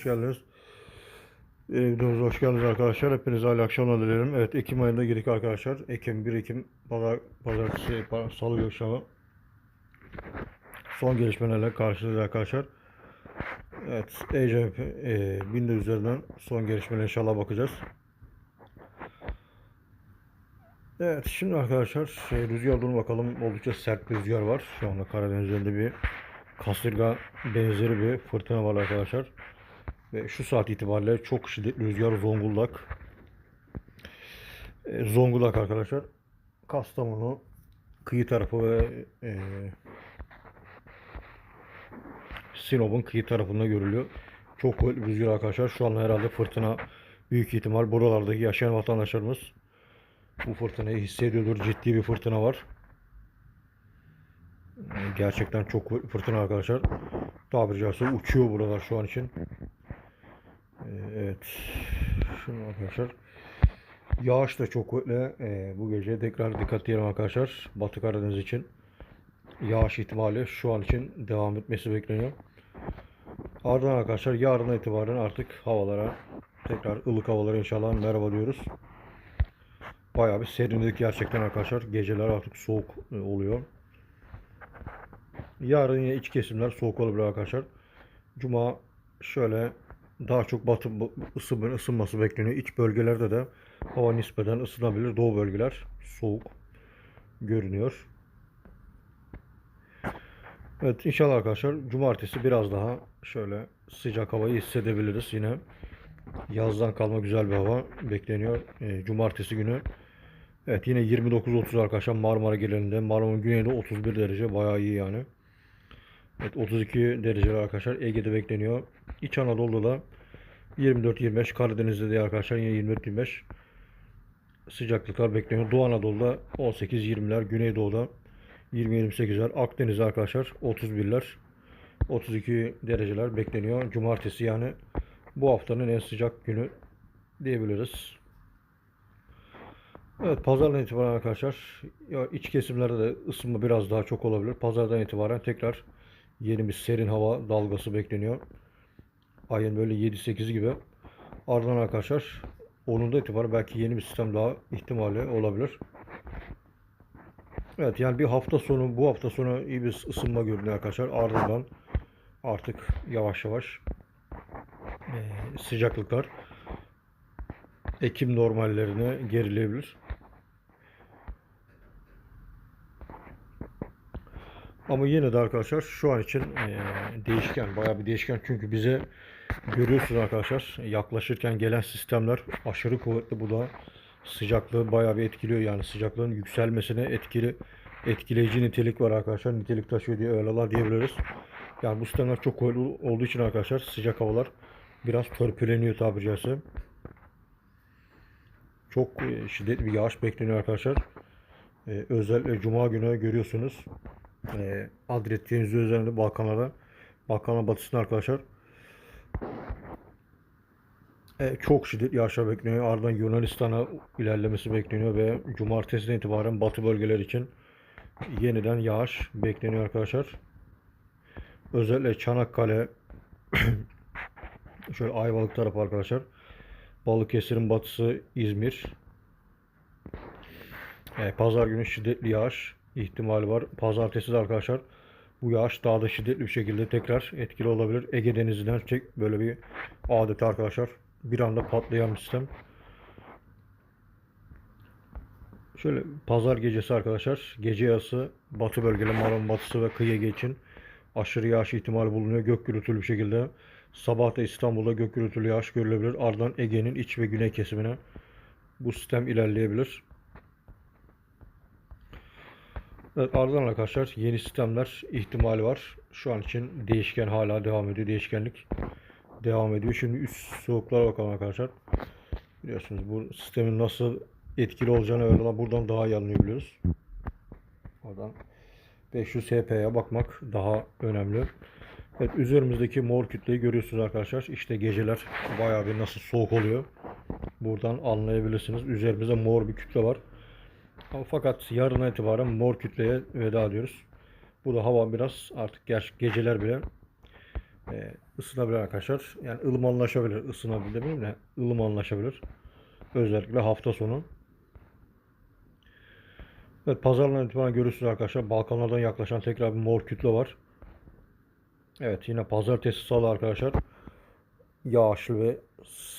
hoş geldiniz. Ee, Videomuza hoş geldiniz arkadaşlar. Hepinize hayırlı akşamlar dilerim. Evet Ekim ayında girdik arkadaşlar. Ekim 1 Ekim Pazar, Pazartesi pa- Salı akşamı. Son gelişmelerle karşınızdayız arkadaşlar. Evet ECP e, Binde üzerinden son gelişmelere inşallah bakacağız. Evet şimdi arkadaşlar şey, rüzgar durun bakalım. Oldukça sert bir rüzgar var. Şu anda Karadeniz üzerinde bir kasırga benzeri bir fırtına var arkadaşlar. Ve şu saat itibariyle çok şiddetli rüzgar Zonguldak. E, Zonguldak arkadaşlar. Kastamonu kıyı tarafı ve e, Sinop'un kıyı tarafında görülüyor. Çok kuvvetli rüzgar arkadaşlar. Şu an herhalde fırtına büyük ihtimal buralardaki yaşayan vatandaşlarımız bu fırtınayı hissediyordur. Ciddi bir fırtına var. E, Gerçekten çok fırtına arkadaşlar. Tabiri caizse uçuyor buralar şu an için. Evet. Şimdi arkadaşlar. Yağış da çok kuvvetli. Ee, bu gece tekrar dikkat edelim arkadaşlar. Batı Karadeniz için. Yağış ihtimali şu an için devam etmesi bekleniyor. Ardından arkadaşlar yarından itibaren artık havalara tekrar ılık havalara inşallah merhaba diyoruz. Bayağı bir serinlik gerçekten arkadaşlar. Geceler artık soğuk e, oluyor. Yarın yine iç kesimler soğuk olabilir arkadaşlar. Cuma şöyle daha çok batı ısı, ısınması bekleniyor. İç bölgelerde de hava nispeten ısınabilir. Doğu bölgeler soğuk görünüyor. Evet inşallah arkadaşlar cumartesi biraz daha şöyle sıcak havayı hissedebiliriz yine. Yazdan kalma güzel bir hava bekleniyor. Ee, cumartesi günü. Evet yine 29-30 arkadaşlar Marmara genelinde. Marmara'nın güneyinde 31 derece bayağı iyi yani. Evet 32 dereceler arkadaşlar Ege'de bekleniyor. İç Anadolu'da da 24-25 Karadeniz'de de arkadaşlar yine 24-25 sıcaklıklar bekleniyor. Doğu Anadolu'da 18-20'ler, Güneydoğu'da 20-28'ler, Akdeniz'de arkadaşlar 31'ler, 32 dereceler bekleniyor. Cumartesi yani bu haftanın en sıcak günü diyebiliriz. Evet pazardan itibaren arkadaşlar ya iç kesimlerde de ısınma biraz daha çok olabilir. Pazardan itibaren tekrar yeni bir serin hava dalgası bekleniyor. Ayın böyle 7-8 gibi. Ardından arkadaşlar 10'unda itibaren belki yeni bir sistem daha ihtimali olabilir. Evet yani bir hafta sonu bu hafta sonu iyi bir ısınma görünüyor arkadaşlar. Ardından artık yavaş yavaş eee, sıcaklıklar Ekim normallerine gerileyebilir. Ama yine de arkadaşlar şu an için eee, değişken, bayağı bir değişken. Çünkü bize görüyorsunuz arkadaşlar yaklaşırken gelen sistemler aşırı kuvvetli. Bu da sıcaklığı bayağı bir etkiliyor. Yani sıcaklığın yükselmesine etkili etkileyici nitelik var arkadaşlar. Nitelik taşıyor diye öyleler diyebiliriz. Yani bu sistemler çok kuvvetli olduğu için arkadaşlar sıcak havalar biraz törpüleniyor tabiri caizse. Çok e, şiddetli bir yağış bekleniyor arkadaşlar. Ee, özellikle Cuma günü görüyorsunuz. Ee, Adriyatik Denizi üzerinde Balkanlara, Balkanlar batısında arkadaşlar. Ee, çok şiddetli yağışlar bekleniyor. Ardından Yunanistan'a ilerlemesi bekleniyor ve Cumartesi'den itibaren batı bölgeler için yeniden yağış bekleniyor arkadaşlar. Özellikle Çanakkale, şöyle Ayvalık tarafı arkadaşlar. Balıkesir'in batısı İzmir. E, Pazar günü şiddetli yağış ihtimali var. Pazartesi de arkadaşlar bu yağış daha da şiddetli bir şekilde tekrar etkili olabilir. Ege Denizi'nden çek böyle bir adeta arkadaşlar bir anda patlayan sistem. Şöyle pazar gecesi arkadaşlar gece yarısı batı bölgeler Marmara batısı ve kıyı Ege için aşırı yağış ihtimali bulunuyor. Gök gürültülü bir şekilde. Sabah da İstanbul'da gök gürültülü yağış görülebilir. Ardından Ege'nin iç ve güney kesimine bu sistem ilerleyebilir. Evet, ardından arkadaşlar yeni sistemler ihtimali var. Şu an için değişken hala devam ediyor. Değişkenlik devam ediyor. Şimdi üst soğuklara bakalım arkadaşlar. Biliyorsunuz bu sistemin nasıl etkili olacağını öğrenen buradan daha iyi anlayabiliyoruz. Oradan 500 HP'ye bakmak daha önemli. Evet üzerimizdeki mor kütleyi görüyorsunuz arkadaşlar. İşte geceler bayağı bir nasıl soğuk oluyor. Buradan anlayabilirsiniz. Üzerimizde mor bir kütle var. Fakat yarına itibaren mor kütleye veda ediyoruz. Bu da hava biraz artık gerçi geceler bile e, ısınabilir arkadaşlar. Yani ılımanlaşabilir. Isınabilir demeyeyim de ılımanlaşabilir. Özellikle hafta sonu. Evet pazardan itibaren görürsünüz arkadaşlar. Balkanlardan yaklaşan tekrar bir mor kütle var. Evet yine pazartesi salı arkadaşlar. Yağışlı ve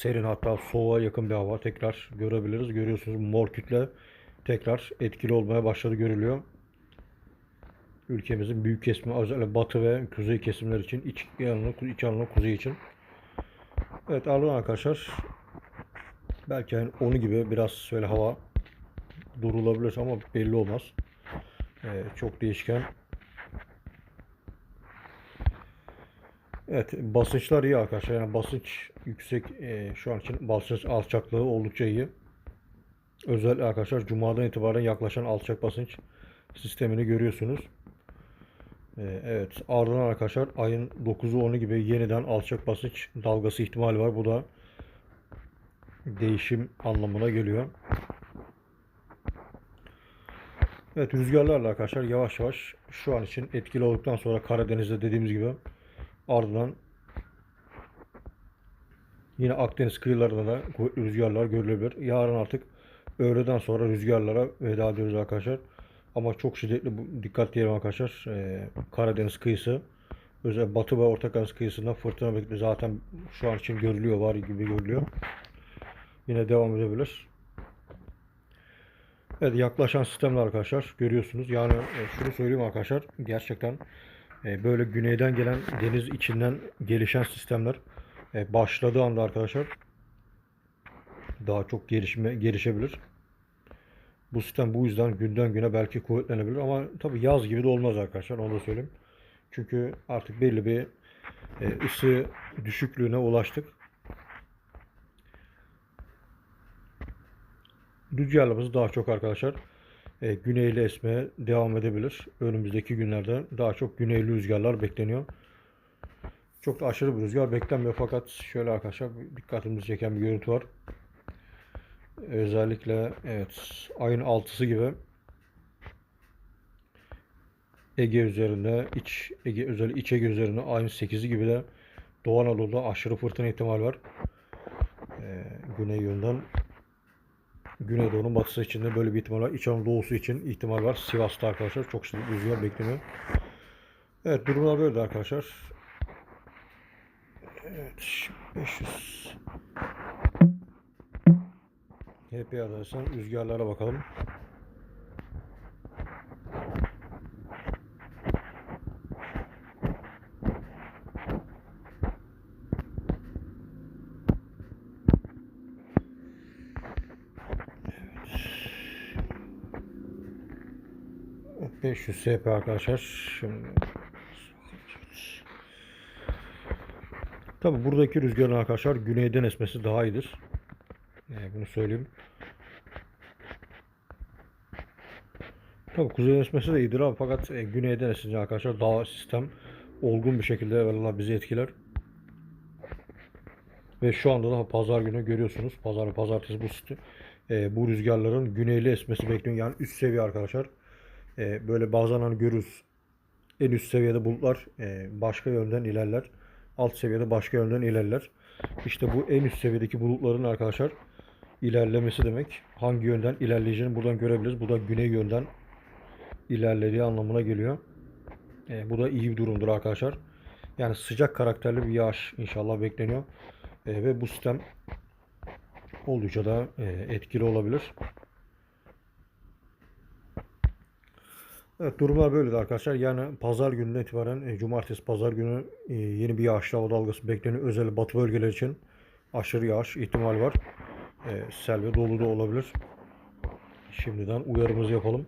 serin hatta soğuğa yakın bir hava tekrar görebiliriz. Görüyorsunuz mor kütle tekrar etkili olmaya başladı görülüyor. Ülkemizin büyük kesimi özellikle batı ve kuzey kesimler için iç yanını, iç yanını kuzey için. Evet ardından arkadaşlar belki yani onu gibi biraz şöyle hava durulabilir ama belli olmaz. Ee, çok değişken. Evet basınçlar iyi arkadaşlar. Yani basınç yüksek e, şu an için basınç alçaklığı oldukça iyi. Özellikle arkadaşlar Cuma'dan itibaren yaklaşan alçak basınç sistemini görüyorsunuz. Ee, evet ardından arkadaşlar ayın 9'u 10'u gibi yeniden alçak basınç dalgası ihtimali var. Bu da değişim anlamına geliyor. Evet rüzgarlarla arkadaşlar yavaş yavaş şu an için etkili olduktan sonra Karadeniz'de dediğimiz gibi ardından yine Akdeniz kıyılarında da rüzgarlar görülebilir. Yarın artık öğleden sonra rüzgarlara veda ediyoruz arkadaşlar. Ama çok şiddetli dikkat diyelim arkadaşlar. Ee, Karadeniz kıyısı özel Batı ve Orta Karadeniz kıyısında fırtına bekliyor. Zaten şu an için görülüyor var gibi görülüyor. Yine devam edebilir. Evet yaklaşan sistemler arkadaşlar görüyorsunuz. Yani e, şunu söyleyeyim arkadaşlar gerçekten e, böyle güneyden gelen deniz içinden gelişen sistemler e, başladığı anda arkadaşlar daha çok gelişme gelişebilir. Bu sistem bu yüzden günden güne belki kuvvetlenebilir ama tabi yaz gibi de olmaz arkadaşlar onu da söyleyeyim. Çünkü artık belli bir e, ısı düşüklüğüne ulaştık. Rüzgarlarımız daha çok arkadaşlar e, güneyli esmeye devam edebilir. Önümüzdeki günlerde daha çok güneyli rüzgarlar bekleniyor. Çok da aşırı bir rüzgar beklenmiyor fakat şöyle arkadaşlar dikkatimizi çeken bir görüntü var. Özellikle evet ayın 6'sı gibi Ege üzerinde iç Ege özellikle iç Ege üzerinde ayın 8'i gibi de Doğu Anadolu'da aşırı fırtına ihtimal var. Ee, güney yönden Güneydoğu'nun batısı için de böyle bir ihtimal var. İç Anadolu'su için ihtimal var. Sivas'ta arkadaşlar çok şiddetli rüzgar bekleniyor. Evet durumlar böyle arkadaşlar. Evet 500 HP ararsan rüzgarlara bakalım. Evet. 500 SP arkadaşlar. Şimdi Tabi buradaki rüzgarın arkadaşlar güneyden esmesi daha iyidir. Yani bunu söyleyeyim. Tabi kuzey esmesi de iyidir abi fakat e, güneyden esince arkadaşlar daha sistem olgun bir şekilde evvela bizi etkiler. Ve şu anda da pazar günü görüyorsunuz. Pazar ve pazartesi bu e, bu rüzgarların güneyli esmesi bekleniyor. Yani üst seviye arkadaşlar. E, böyle bazen hani görürüz. En üst seviyede bulutlar e, başka yönden ilerler. Alt seviyede başka yönden ilerler. İşte bu en üst seviyedeki bulutların arkadaşlar ilerlemesi demek. Hangi yönden ilerleyeceğini buradan görebiliriz. Bu da güney yönden ilerlediği anlamına geliyor. E, bu da iyi bir durumdur arkadaşlar. Yani sıcak karakterli bir yağış inşallah bekleniyor. E, ve bu sistem oldukça da e, etkili olabilir. Evet durumlar böyle de arkadaşlar. Yani pazar gününden itibaren e, cumartesi pazar günü e, yeni bir yağışlı hava dalgası bekleniyor. Özellikle batı bölgeler için aşırı yağış ihtimal var. E, sel ve dolu da olabilir. Şimdiden uyarımızı yapalım.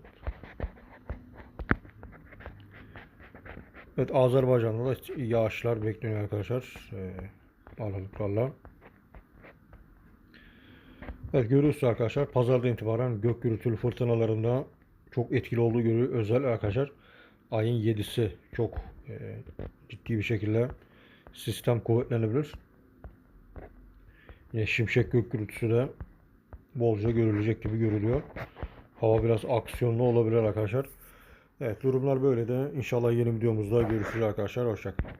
Evet Azerbaycan'da da yağışlar bekleniyor arkadaşlar. E, aralıklarla. Evet görüyorsunuz arkadaşlar pazarda itibaren gök gürültülü fırtınalarında çok etkili olduğu görülüyor. Özel arkadaşlar ayın 7'si çok e, ciddi bir şekilde sistem kuvvetlenebilir. Şimşek gök gürültüsü de bolca görülecek gibi görülüyor. Hava biraz aksiyonlu olabilir arkadaşlar. Evet durumlar böyle de. İnşallah yeni videomuzda görüşürüz arkadaşlar. Hoşçakalın.